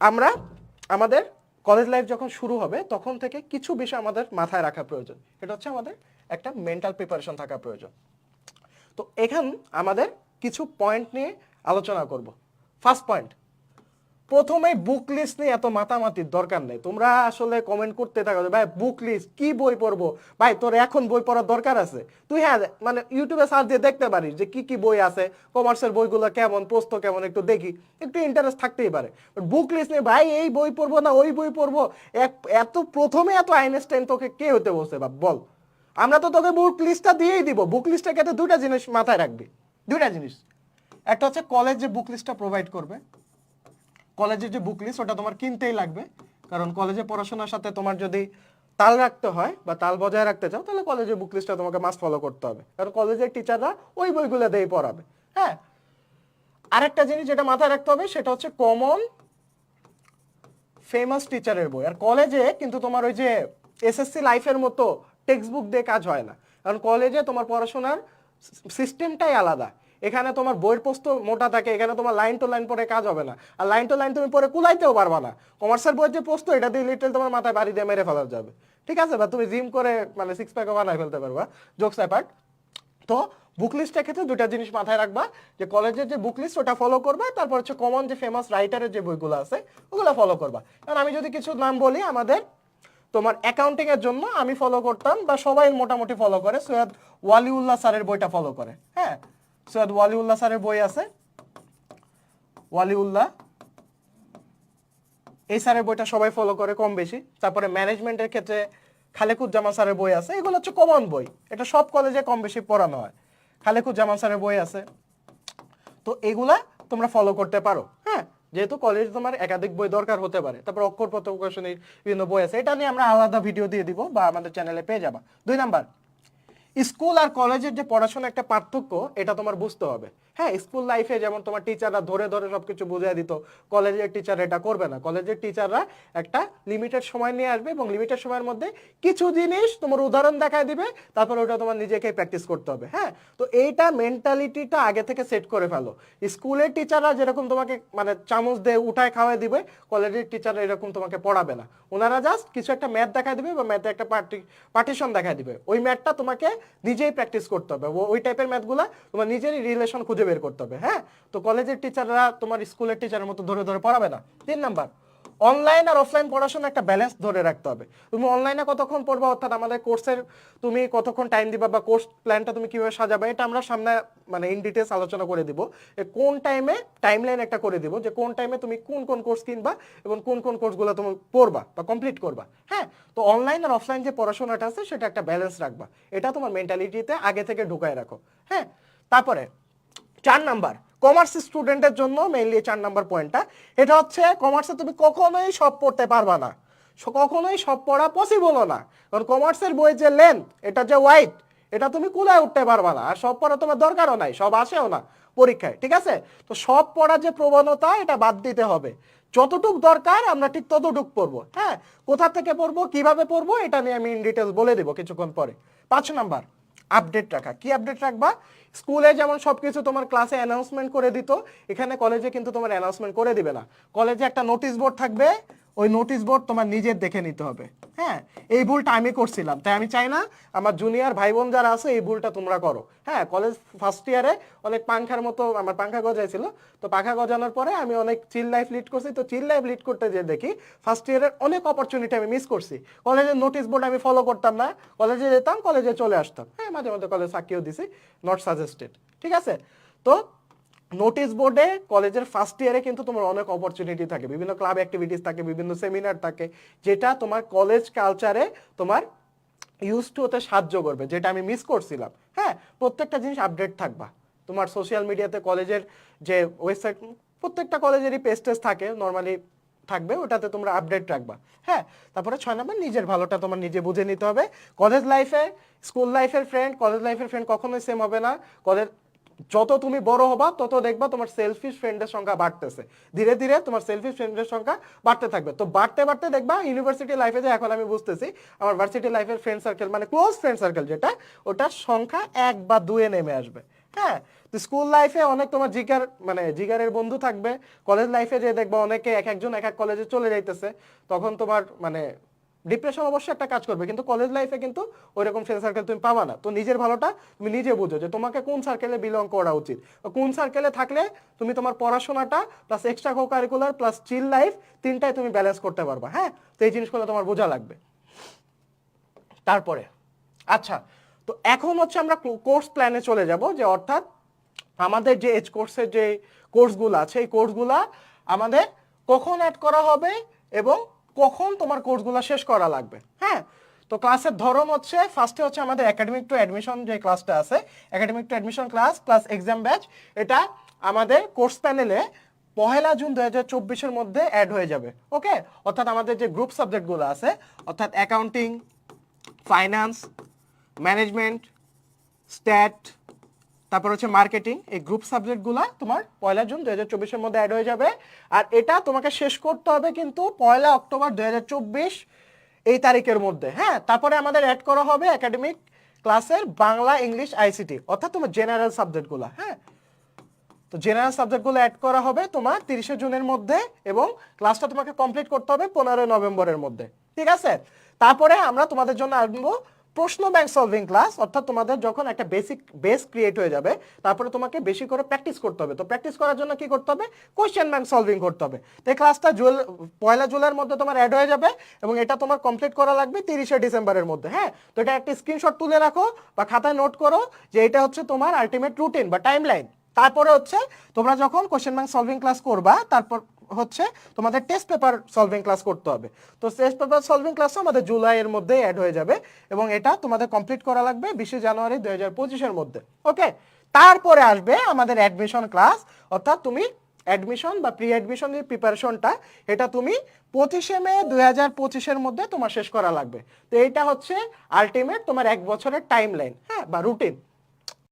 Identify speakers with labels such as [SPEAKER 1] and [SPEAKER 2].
[SPEAKER 1] আমরা আমাদের college life যখন শুরু হবে, তখন থেকে কিছু বিষয় আমাদের মাথায় রাখা প্রয়োজন। এটা হচ্ছে আমাদের একটা মেন্টাল প্রিপারেশন থাকা প্রয়োজন। তো এখান আমাদের কিছু পয়েন্ট নিয়ে আলোচনা করব। ফার্স্ট পয়েন্ট প্রথমে বুক লিস্ট নিয়ে এত মাতামাতির দরকার নেই। তোমরা আসলে কমেন্ট করতে থাকো ভাই বুক লিস্ট কি বই পড়ব? ভাই, তোর এখন বই পড়ার দরকার আছে। তুই হ্যাঁ মানে ইউটিউবে সার্চ দিয়ে দেখতে পারিস যে, কি কি বই আছে কমার্সের বইগুলো কেমন, পোস্ত কেমন, একটু দেখি। একটু ইন্টারেস্ট থাকতেই পারে। বুক লিস্ট নিয়ে, ভাই, এই বই পড়ব না, ওই বই পড়ব। এত, প্রথমে এত আইনস্টাইন তোকে কে হতে বসে বা বল। আমরা তো তোকে বুক লিস্টটা দিয়েই দিব। বুক লিস্টের ক্ষেত্রে দুটা জিনিস মাথায় রাখবি। দুটা জিনিস। একটা হচ্ছে কলেজ যে বুক লিস্টটা প্রোভাইড করবে কলেজের যে বুক লিস্ট ওটা তোমার কিনতেই লাগবে। কারণ কলেজে পড়াশোনার সাথে তোমার যদি তাল রাখতে হয় বা তাল বজায় রাখতে চাও, তাহলে কলেজের বুক লিস্টটা তোমাকে মাস্ট ফলো করতে হবে। কারণ কলেজের টিচাররা ওই বইগুলো দিয়েই পড়াবে। হ্যাঁ? আরেকটা জিনিস যেটা মাথায় রাখতে হবে, সেটা হচ্ছে কমন ফেমাস টিচারের বই। আর কলেজে কিন্তু তোমার ওই যে এসএসসি লাইফের মতো টেক্সট বুক দিয়ে কাজ হয় না। কারণ কলেজে তোমার পড়াশোনার সিস্টেমটাই আলাদা। এখানে তোমার বইয়ের পোস্ত মোটা থাকে, এখানে তোমার লাইন টু লাইন পরে কাজ হবে না। আর লাইন টু লাইন তুমি পরে কুলাইতেও পারবা না। কমার্সের বইয়ের যে পোস্ত, এটা দিয়ে লিটাল তোমার মাথায় বাড়ি দিয়ে মেরে ফেলা যাবে। ঠিক আছে? বা তুমি জিম করে মানে সিক্স প্যাকও বানায় ফেলতে পারবা। জোকস অ্যাপার্ট তো বুক লিস্টের ক্ষেত্রে দুটা জিনিস মাথায় রাখবা, যে কলেজের যে বুক লিস্ট ওটা ফলো করবা, তারপর হচ্ছে কমন যে ফেমাস রাইটারের যে বইগুলো আছে, ওগুলো ফলো করবা। কারণ আমি যদি কিছু নাম বলি, আমাদের তোমার অ্যাকাউন্টিং এর জন্য আমি ফলো করতাম, বা সবাই মোটামুটি ফলো করে, সৈয়দ ওয়ালিউল্লাহ স্যারের বইটা ফলো করে। সৈয়দ ওয়ালিউল্লাহ স্যারের বই আছে। ওয়ালিউল্লাহ। এই স্যারের বইটা সবাই ফলো করে কম বেশি। তারপরে ম্যানেজমেন্টের ক্ষেত্রে খালেকুজ্জামান স্যারের বই আছে। এগুলো হচ্ছে কমন বই। এটা সব কলেজে কম বেশি পড়ানো হয়। খালেকুজ্জামান স্যারের বই আছে। তো এগুলা তোমরা ফলো করতে পারো। হ্যাঁ যেহেতু কলেজে তোমার একাধিক বই দরকার হতে পারে। তারপর অক্ষর প্রকাশনীর বিভিন্ন বই আছে। এটা নিয়ে আমরা আলাদা ভিডিও দিয়ে দিব বা আমাদের চ্যানেলে পেয়ে যাবা। দুই নাম্বার স্কুল আর কলেজের যে পড়াশোনা একটা পার্থক্য এটা তোমার বুঝতে হবে। হ্যাঁ স্কুল লাইফে যেমন তোমার টিচাররা ধরে ধরে সবকিছু বুঝিয়ে দিত কলেজের টিচার এটা করবে না। কলেজের টিচাররা একটা লিমিটেড সময় নিয়ে আসবে এবং লিমিটেড সময়ের মধ্যে কিছু জিনিস তোমার উদাহরণ দেখায় দিবে, তারপর ওটা তোমার নিজেকে প্র্যাকটিস করতে হবে হ্যাঁ? তো এইটা মেন্টালিটিটা আগে থেকে সেট করে ফেলো। স্কুলের টিচাররা যেরকম তোমাকে মানে চামচ দিয়ে উঠায় খাওয়াই দিবে কলেজের টিচাররা এরকম তোমাকে পড়াবে না। ওনারা জাস্ট কিছু একটা ম্যাথ দেখায় দিবে বা ম্যাথে একটা পার্টি পার্টিশন দেখায় দিবে। ওই ম্যাথটা তোমাকে নিজেই প্র্যাকটিস করতে হবে। ওই টাইপের ম্যাথগুলা তোমার নিজেরই রিলেশন খুঁজে বের করতে হবে হ্যাঁ? তো কলেজের টিচাররা তোমার স্কুলের টিচারের মতো ধরে ধরে পড়াবে না। তিন নাম্বার অনলাইন আর অফলাইন পড়াশোনা একটা ব্যালেন্স ধরে রাখতে হবে। তুমি অনলাইনে কতক্ষণ পড়বা অর্থাৎ আমাদের কোর্সের তুমি কতক্ষণ টাইম দিবা বা কোর্স প্ল্যানটা তুমি কীভাবে সাজাবে, এটা আমরা সামনে মানে ইন ডিটেলস আলোচনা করে দিব। কোন টাইমে টাইমলাইন একটা করে দিব যে কোন টাইমে তুমি কোন কোন কোর্স কিনবা এবং কোন কোন কোর্সগুলো তুমি পড়বা বা কমপ্লিট করবা হ্যাঁ? তো অনলাইন আর অফলাইন যে পড়াশোনাটা আছে সেটা একটা ব্যালেন্স রাখবা। এটা তোমার মেন্টালিটিতে আগে থেকে ঢুকায় রাখো হ্যাঁ? তারপরে চার নাম্বার কমার্স স্টুডেন্টের জন্য মেইনলি চার নাম্বার পয়েন্টটা এটা হচ্ছে কমার্সে তুমি কখনোই সব পড়তে পারবা না। কখনোই সব পড়া পসিবলও না। কারণ কমার্সের বই যে লেন্থ এটা যে ওয়াইট এটা তুমি কুলায় উঠতে পারবা না। আর সব পড়া তোমার দরকারও নাই সব আসেও না পরীক্ষায়, ঠিক আছে? তো সব পড়ার যে প্রবণতা, এটা বাদ দিতে হবে। যতটুক দরকার, আমরা ঠিক ততটুক পড়ব হ্যাঁ? কোথা থেকে পড়ব, কীভাবে পড়ব, এটা নিয়ে আমি ইন ডিটেলস বলে দেবো কিছুক্ষণ পরে। পাঁচ নাম্বার আপডেট রাখা। কি আপডেট রাখবা? স্কুলে যেমন সবকিছু তোমার ক্লাসে অ্যানাউন্সমেন্ট করে দিত, এখানে কলেজে কিন্তু তোমার অ্যানাউন্সমেন্ট করে দিবে না। কলেজে একটা নোটিশ বোর্ড থাকবে ওই নোটিশ বোর্ড তোমার নিজের দেখে নিতে হবে। হ্যাঁ এই ভুলটা আমি করছিলাম। তাই আমি চাই না আমার জুনিয়র ভাই বোন যারা আছে, এই ভুলটা তোমরা করো। হ্যাঁ কলেজ ফার্স্ট ইয়ারে অনেক পাংখার মতো আমার পাংখা গজাইছিল। তো পাখা গজানোর পরে আমি অনেক চিল লাইফ লিড করছি। তো চিল লাইফ লিড করতে যে দেখি ফার্স্ট ইয়ারের অনেক অপরচুনিটি আমি মিস করছি। কলেজের নোটিশ বোর্ড আমি ফলো করতাম না। কলেজে যেতাম কলেজে চলে আসতাম। হ্যাঁ মাঝে মাঝে কলেজ সাক্ষীও দিছি নট সাজেস্টেড ঠিক আছে? তো নোটিশ বোর্ডে কলেজের ফার্স্ট ইয়ারে কিন্তু তোমার অনেক অপরচুনিটি থাকে। বিভিন্ন ক্লাব অ্যাক্টিভিটিস থাকে, বিভিন্ন সেমিনার থাকে, যেটা তোমার কলেজ কালচারে তোমার ইউজ টু হতে সাহায্য করবে, যেটা আমি মিস করছিলাম। হ্যাঁ প্রত্যেকটা জিনিস আপডেট থাকবা। তোমার সোশ্যাল মিডিয়াতে কলেজের যে ওয়েবসাইট প্রত্যেকটা কলেজেরই টেস্ট থাকে নর্মালি থাকবে, ওটাতে তোমরা আপডেট রাখবা। হ্যাঁ তারপরে ছয় নম্বর, নিজের ভালোটা তোমার নিজে বুঝে নিতে হবে। কলেজ লাইফে স্কুল লাইফের ফ্রেন্ড কলেজ লাইফের ফ্রেন্ড কখনোই সেম হবে না। কলেজ যত তুমি বড় হবা, তত দেখবা তোমার সেলফিশ ফ্রেন্ডের সংখ্যা বাড়তেছে। ধীরে ধীরে তোমার সেলফিশ ফ্রেন্ডের সংখ্যা বাড়তে থাকবে। তো বাড়তে বাড়তে দেখবা ইউনিভার্সিটি লাইফে যে এখন আমি বুঝতেছি, আমার ভার্সিটি লাইফের ফ্রেন্ড সার্কেল মানে ক্লোজ ফ্রেন্ড সার্কেল যেটা ওটার সংখ্যা এক বা দুয়ে নেমে আসবে। হ্যাঁ? তো স্কুল লাইফে অনেক তোমার জিগার মানে জিগারের বন্ধু থাকবে। কলেজ লাইফে যে দেখবা অনেকে এক একজন এক এক কলেজে চলে যাইতেছে। তখন তোমার মানে ডিপ্রেশন অবশ্যই একটা কাজ করবে, কিন্তু কলেজ লাইফে কিন্তু ওইরকম ফ্রেন্ড সার্কেল তুমি পাবা না। তো নিজের ভালোটা তুমি নিজে বুঝো যে তোমাকে কোন সার্কেলে বিলং করা উচিত। কোন সার্কেলে থাকলে তুমি তোমার পড়াশোনাটা plus extra co curricular plus chill life তিনটাই তুমি ব্যালেন্স করতে পারবা হ্যাঁ? তো এই জিনিসগুলো তোমার বোঝা লাগবে। তারপরে আচ্ছা তো এখন হচ্ছে আমরা কোর্স প্ল্যানে চলে যাব যে অর্থাৎ আমাদের যে এজ কোর্সের যে কোর্সগুলো আছে, এই কোর্সগুলা আমাদের কখন অ্যাড করা হবে এবং কখন তোমার কোর্সগুলো শেষ করা লাগবে? হ্যাঁ? তো ক্লাসের ধরন হচ্ছে ফার্স্টে হচ্ছে আমাদের একাডেমিক টু অ্যাডমিশন যে ক্লাসটা আছে academic to admission class plus exam batch এটা আমাদের কোর্স প্যানেলে পহেলা জুন দু হাজার চব্বিশের মধ্যে অ্যাড হয়ে যাবে ওকে অর্থাৎ আমাদের যে গ্রুপ সাবজেক্টগুলো আছে, অর্থাৎ অ্যাকাউন্টিং ফাইন্যান্স ম্যানেজমেন্ট স্ট্যাট তারপর হচ্ছে মার্কেটিং এই গ্রুপ সাবজেক্টগুলো তোমার পয়লা জুন দু হাজার চব্বিশের মধ্যে অ্যাড হয়ে যাবে। আর এটা তোমাকে শেষ করতে হবে কিন্তু পয়লা অক্টোবর দু হাজার চব্বিশ এই তারিখের মধ্যে হ্যাঁ? তারপরে আমাদের অ্যাড করা হবে একাডেমিক ক্লাসের বাংলা ইংলিশ আইসিটি অর্থাৎ তোমার জেনারেল সাবজেক্টগুলো হ্যাঁ? তো জেনারেল সাবজেক্টগুলো অ্যাড করা হবে তোমার তিরিশে জুনের মধ্যে এবং ক্লাসটা তোমাকে কমপ্লিট করতে হবে পনেরোই নভেম্বরের মধ্যে, ঠিক আছে? তারপরে আমরা তোমাদের জন্য আনব প্রশ্ন ব্যাংক সলভিং ক্লাস অর্থাৎ তোমাদের যখন একটা বেসিক বেস ক্রিয়েট হয়ে যাবে, তারপরে তোমাকে বেশি করে প্র্যাকটিস করতে হবে। তো প্র্যাকটিস করার জন্য কি করতে হবে? কোয়েশ্চেন ব্যাংক সলভিং করতে হবে। তো এই ক্লাসটা জুয়েল পয়লা জুলাইয়ের মধ্যে তোমার অ্যাড হয়ে যাবে এবং এটা তোমার কমপ্লিট করা লাগবে তিরিশে ডিসেম্বরের মধ্যে হ্যাঁ? তো এটা একটা স্ক্রিনশট তুলে রাখো বা খাতায় নোট করো যে এটা হচ্ছে তোমার আলটিমেট রুটিন বা টাইম লাইন তারপরে হচ্ছে তোমরা যখন কোশ্চেন ব্যাংক সলভিং ক্লাস করবা, তারপর হচ্ছে তোমাদের টেস্ট পেপার সলভিং ক্লাস করতে হবে। তো টেস্ট পেপার সলভিং ক্লাসও আমাদের জুলাইয়ের মধ্যে অ্যাড হয়ে যাবে এবং এটা তোমাদের কমপ্লিট করা লাগবে বিশে জানুয়ারি দুই হাজার পঁচিশের মধ্যে। ওকে তারপরে আসবে আমাদের অ্যাডমিশন ক্লাস অর্থাৎ তুমি অ্যাডমিশন বা প্রি অ্যাডমিশন যে প্রিপারেশনটা এটা তুমি পঁচিশে মে দুই হাজার পঁচিশের মধ্যে তোমার শেষ করা লাগবে। তো এইটা হচ্ছে আলটিমেট তোমার এক বছরের টাইম লাইন হ্যাঁ? বা রুটিন